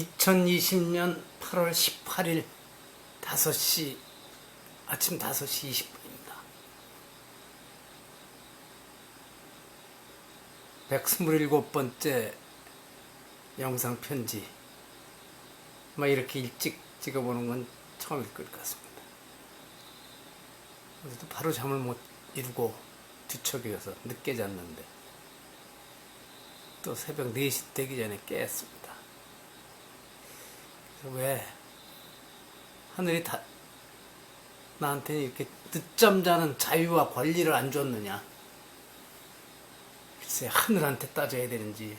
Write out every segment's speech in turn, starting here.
2020년 8월 18일 5시 아침 5시 20분입니다. 127번째 영상 편지. 막 이렇게 일찍 찍어보는 건 처음일 것 같습니다. 그래도 바로 잠을 못 이루고 뒤척여서 늦게 잤는데 또 새벽 4시 되기 전에 깼습니다. 왜 하늘이 다 나한테 이렇게 늦잠 자는 자유와 권리를 안 줬느냐? 글쎄 하늘한테 따져야 되는지.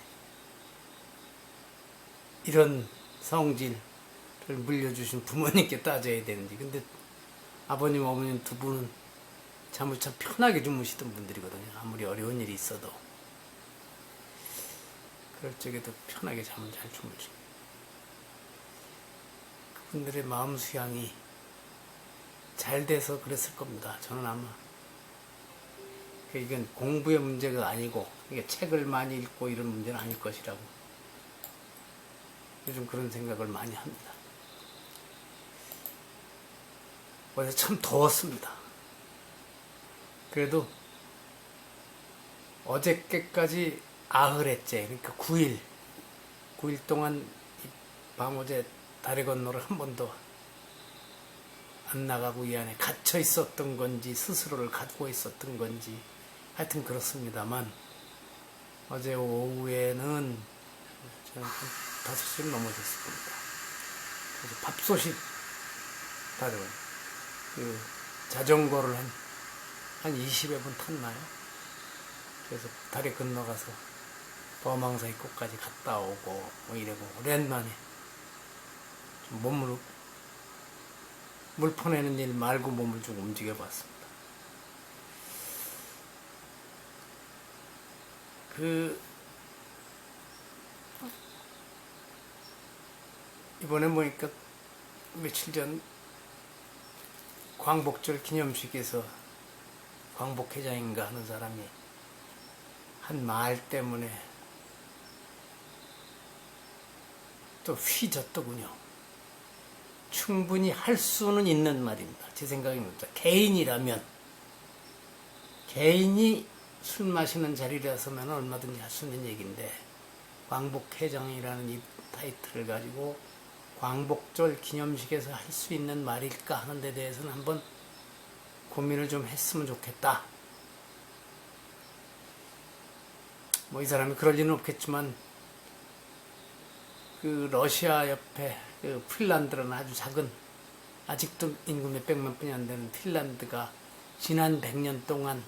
이런 성질을 물려주신 부모님께 따져야 되는지. 근데 아버님 어머님 두 분은 잠을 참 편하게 주무시던 분들이거든요. 아무리 어려운 일이 있어도. 그럴 적에도 편하게 잠을 잘 주무시고 그 분들의 마음 수양이 잘 돼서 그랬을 겁니다. 저는 아마 그 이건 공부의 문제가 아니고 이게 책을 많이 읽고 이런 문제는 아닐 것이라고 요즘 그런 생각을 많이 합니다. 어제 참 더웠습니다. 그래도 어저께까지 아흘했째 그러니까 9일 9일 동안 이 밤어제 다리 건너를 한 번도 안 나가고 이 안에 갇혀 있었던 건지 스스로를 갖고 있었던 건지 하여튼 그렇습니다만 어제 오후에는 저는 한 5시를 넘어졌을 겁니다. 밥솥이 다들 그 자전거를 한, 한 20여 분 탔나요? 그래서 다리 건너가서 범항사 입구까지 갔다 오고 뭐 이러고 오랜만에 좀 몸을 물 퍼내는 일 말고 몸을 좀 움직여 봤습니다. 그 이번에 보니까 며칠 전 광복절 기념식에서 광복회장인가 하는 사람이 한 말 때문에 또 휘졌더군요. 충분히 할 수는 있는 말입니다. 제 생각입니다. 개인이라면 개인이 술 마시는 자리라서면 얼마든지 할 수 있는 얘기인데 광복회장이라는 이 타이틀을 가지고 광복절 기념식에서 할 수 있는 말일까 하는 데 대해서는 한번 고민을 좀 했으면 좋겠다. 뭐 이 사람이 그럴 리는 없겠지만 그 러시아 옆에 그 핀란드라는 아주 작은 아직도 인구 몇백만 분이 안 되는 핀란드가 지난 100년 동안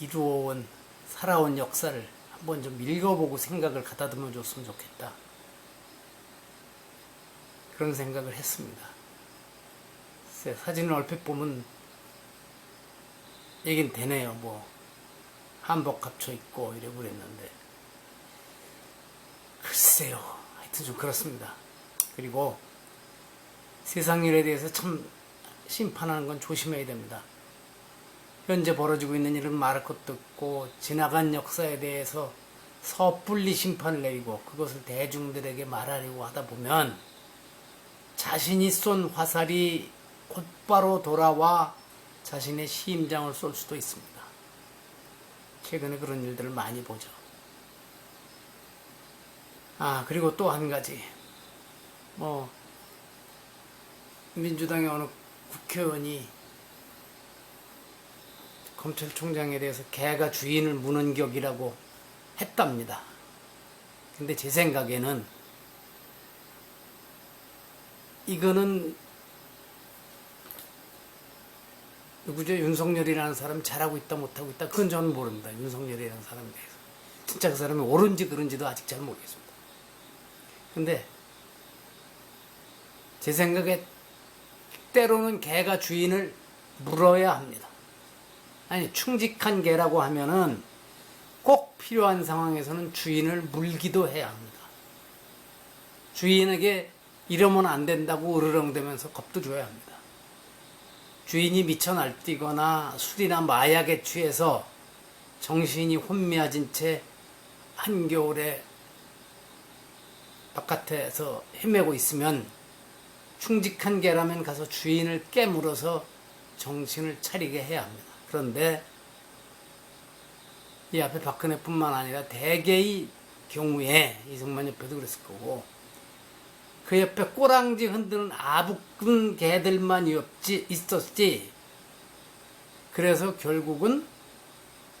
이루어온 살아온 역사를 한번 좀 읽어보고 생각을 가다듬어 줬으면 좋겠다. 그런 생각을 했습니다. 사진을 얼핏 보면 얘긴 되네요. 뭐 한복 갖춰 입고 이래 그랬는데 글쎄요. 하여튼 좀 그렇습니다. 그리고 세상 일에 대해서 참 심판하는 건 조심해야 됩니다. 현재 벌어지고 있는 일은 말할 것도 없고 지나간 역사에 대해서 섣불리 심판을 내리고 그것을 대중들에게 말하려고 하다 보면 자신이 쏜 화살이 곧바로 돌아와 자신의 심장을 쏠 수도 있습니다. 최근에 그런 일들을 많이 보죠. 아, 그리고 또 한 가지. 뭐, 민주당의 어느 국회의원이 검찰총장에 대해서 개가 주인을 무는 격이라고 했답니다. 근데 제 생각에는 이거는 누구죠? 윤석열이라는 사람 잘하고 있다 못하고 있다 그건 저는 모릅니다. 윤석열이라는 사람에 대해서. 진짜 그 사람이 옳은지 그른지도 아직 잘 모르겠습니다. 근데 제 생각에 때로는 개가 주인을 물어야 합니다. 아니 충직한 개라고 하면은 꼭 필요한 상황에서는 주인을 물기도 해야 합니다. 주인에게 이러면 안 된다고 으르렁대면서 겁도 줘야 합니다. 주인이 미쳐 날뛰거나 술이나 마약에 취해서 정신이 혼미해진 채 한겨울에 바깥에서 헤매고 있으면 충직한 개라면 가서 주인을 깨물어서 정신을 차리게 해야 합니다. 그런데 이 앞에 박근혜뿐만 아니라 대개의 경우에 이승만 옆에도 그랬을 거고 그 옆에 꼬랑지 흔드는 아부꾼 개들만 있었지, 있었지. 그래서 결국은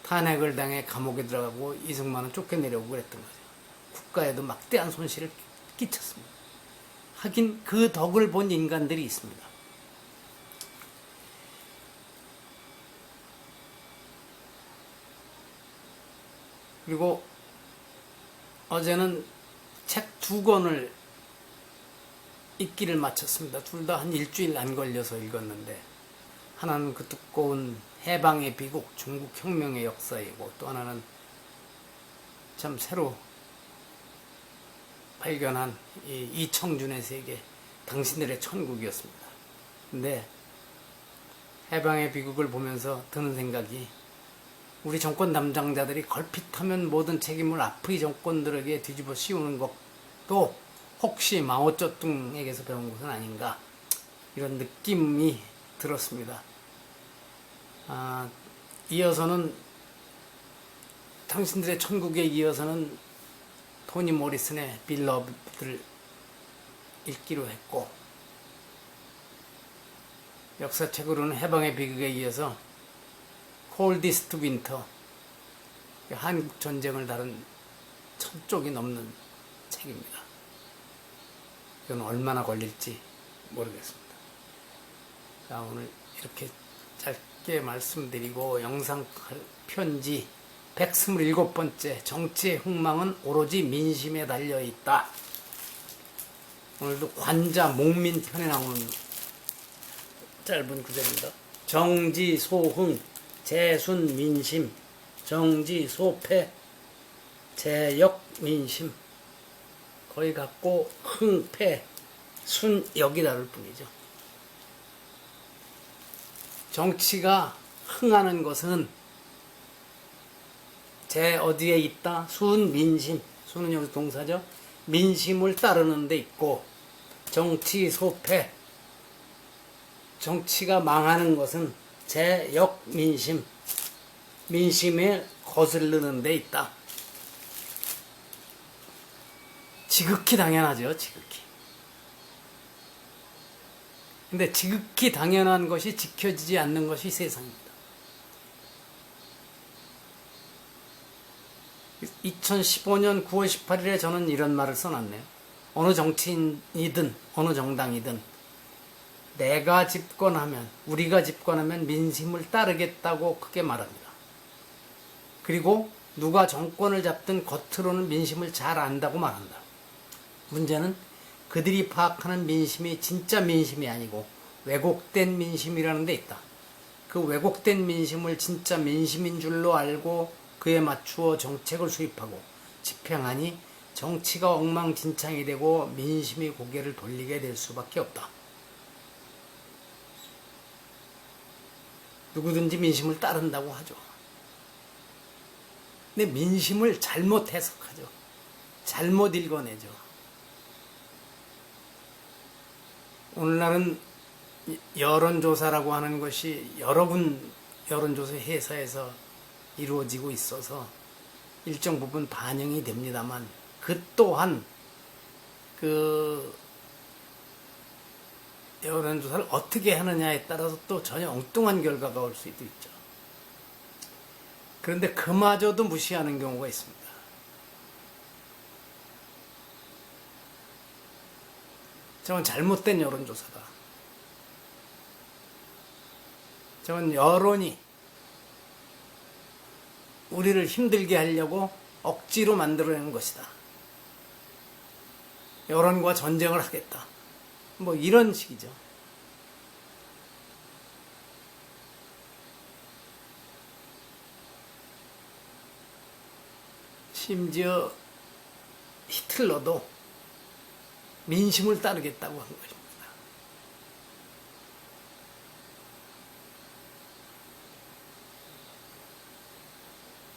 탄핵을 당해 감옥에 들어가고 이승만은 쫓겨내려고 그랬던 거죠. 국가에도 막대한 손실을 끼쳤습니다. 하긴 그 덕을 본 인간들이 있습니다. 그리고 어제는 책 두 권을 읽기를 마쳤습니다. 둘 다 한 일주일 안 걸려서 읽었는데 하나는 그 두꺼운 해방의 비극, 중국 혁명의 역사이고 또 하나는 참 새로 발견한 이 이청준의 세계, 당신들의 천국이었습니다. 근데 해방의 비극을 보면서 드는 생각이 우리 정권 담당자들이 걸핏하면 모든 책임을 앞의 정권들에게 뒤집어 씌우는 것도 혹시 마오쩌둥에게서 배운 것은 아닌가 이런 느낌이 들었습니다. 아, 이어서는 당신들의 천국에 이어서는 토니 모리슨의 빌러브를 읽기로 했고 역사책으로는 해방의 비극에 이어서 콜디스트 윈터 한국 전쟁을 다룬 천 쪽이 넘는 책입니다. 이건 얼마나 걸릴지 모르겠습니다. 자, 오늘 이렇게 짧게 말씀드리고 영상 편지 127번째 정치의 흥망은 오로지 민심에 달려 있다. 오늘도 관자 목민 편에 나오는 짧은 구절입니다. 정지 소흥 재순 민심 정지 소패 재역 민심 거의 같고 흥패 순역이 다를 뿐이죠. 정치가 흥하는 것은 제 어디에 있다? 순 민심. 순은 여기 동사죠. 민심을 따르는 데 있고 정치 소패. 정치가 망하는 것은 제 역민심. 민심에 거슬르는 데 있다. 지극히 당연하죠, 지극히. 근데 지극히 당연한 것이 지켜지지 않는 것이 세상입니다. 2015년 9월 18일에 저는 이런 말을 써놨네요. 어느 정치인이든 어느 정당이든 내가 집권하면 우리가 집권하면 민심을 따르겠다고 크게 말합니다. 그리고 누가 정권을 잡든 겉으로는 민심을 잘 안다고 말한다. 문제는 그들이 파악하는 민심이 진짜 민심이 아니고 왜곡된 민심이라는 데 있다. 그 왜곡된 민심을 진짜 민심인 줄로 알고 그에 맞추어 정책을 수립하고 집행하니 정치가 엉망진창이 되고 민심이 고개를 돌리게 될 수밖에 없다. 누구든지 민심을 따른다고 하죠. 근데 민심을 잘못 해석하죠. 잘못 읽어내죠. 오늘날은 여론조사라고 하는 것이 여러 군 여론조사 회사에서 이루어지고 있어서 일정 부분 반영이 됩니다만 그 또한 그 여론조사를 어떻게 하느냐에 따라서 또 전혀 엉뚱한 결과가 올 수도 있죠. 그런데 그마저도 무시하는 경우가 있습니다. 저건 잘못된 여론조사다. 저건 여론이 우리를 힘들게 하려고 억지로 만들어낸 것이다. 여론과 전쟁을 하겠다. 뭐 이런 식이죠. 심지어 히틀러도 민심을 따르겠다고 한 것입니다.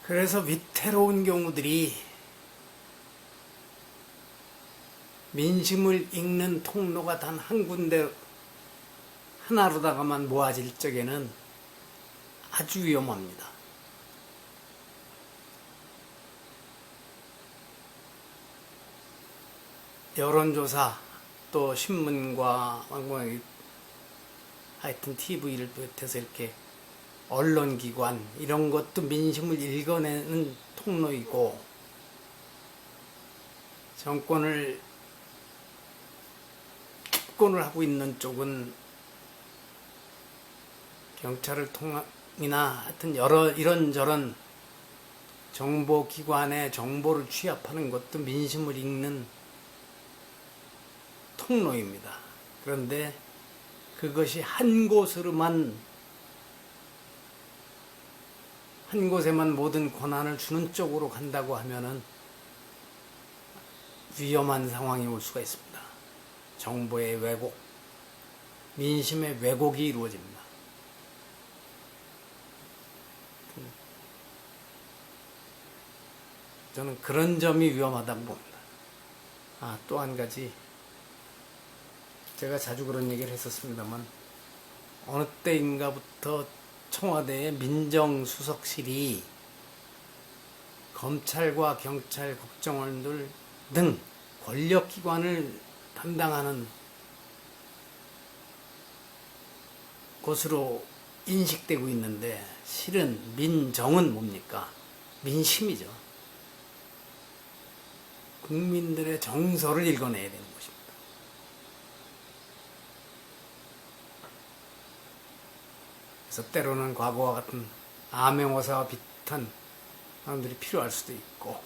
그래서 위태로운 경우들이 민심을 읽는 통로가 단 한 군데 하나로다가만 모아질 적에는 아주 위험합니다. 여론조사 또 신문과 하여튼 TV를 비롯해서 이렇게 언론기관 이런 것도 민심을 읽어내는 통로이고 정권을 집권을 하고 있는 쪽은 경찰을 통이나 하여튼 여러 이런저런 정보기관의 정보를 취합하는 것도 민심을 읽는 통로입니다. 그런데 그것이 한 곳으로만 한 곳에만 모든 권한을 주는 쪽으로 간다고 하면은 위험한 상황이 올 수가 있습니다. 정보의 왜곡, 민심의 왜곡이 이루어집니다. 저는 그런 점이 위험하다고 봅니다. 아, 또 한 가지. 제가 자주 그런 얘기를 했었습니다만, 어느 때인가부터 청와대의 민정수석실이 검찰과 경찰, 국정원들 등 권력기관을 담당하는 곳으로 인식되고 있는데 실은 민정은 뭡니까? 민심이죠. 국민들의 정서를 읽어내야 것입니다. 그래서 때로는 과거와 같은 암행어사와 비슷한 사람들이 필요할 수도 있고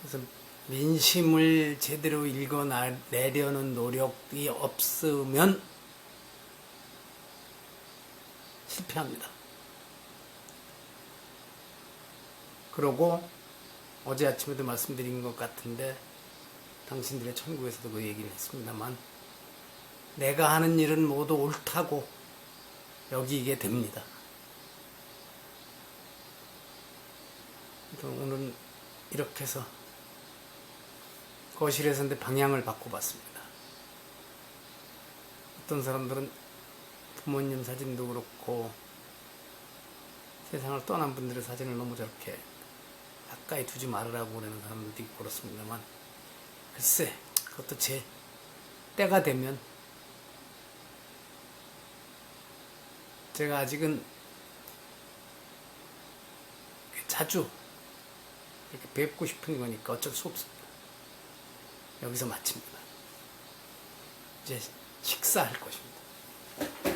그래서 민심을 제대로 읽어내려는 노력이 없으면 실패합니다. 그러고 어제 아침에도 말씀드린 것 같은데 당신들의 천국에서도 그 얘기를 했습니다만 내가 하는 일은 모두 옳다고 여기게 됩니다. 그래서 오늘 이렇게 해서 거실에서 근데 방향을 바꿔봤습니다. 어떤 사람들은 부모님 사진도 그렇고 세상을 떠난 분들의 사진을 너무 저렇게 가까이 두지 말으라고 그러는 사람들도 있고 그렇습니다만 글쎄 그것도 제 때가 되면 제가 아직은 자주 이렇게 뵙고 싶은 거니까 어쩔 수 없습니다. 여기서 마칩니다. 이제 식사할 것입니다.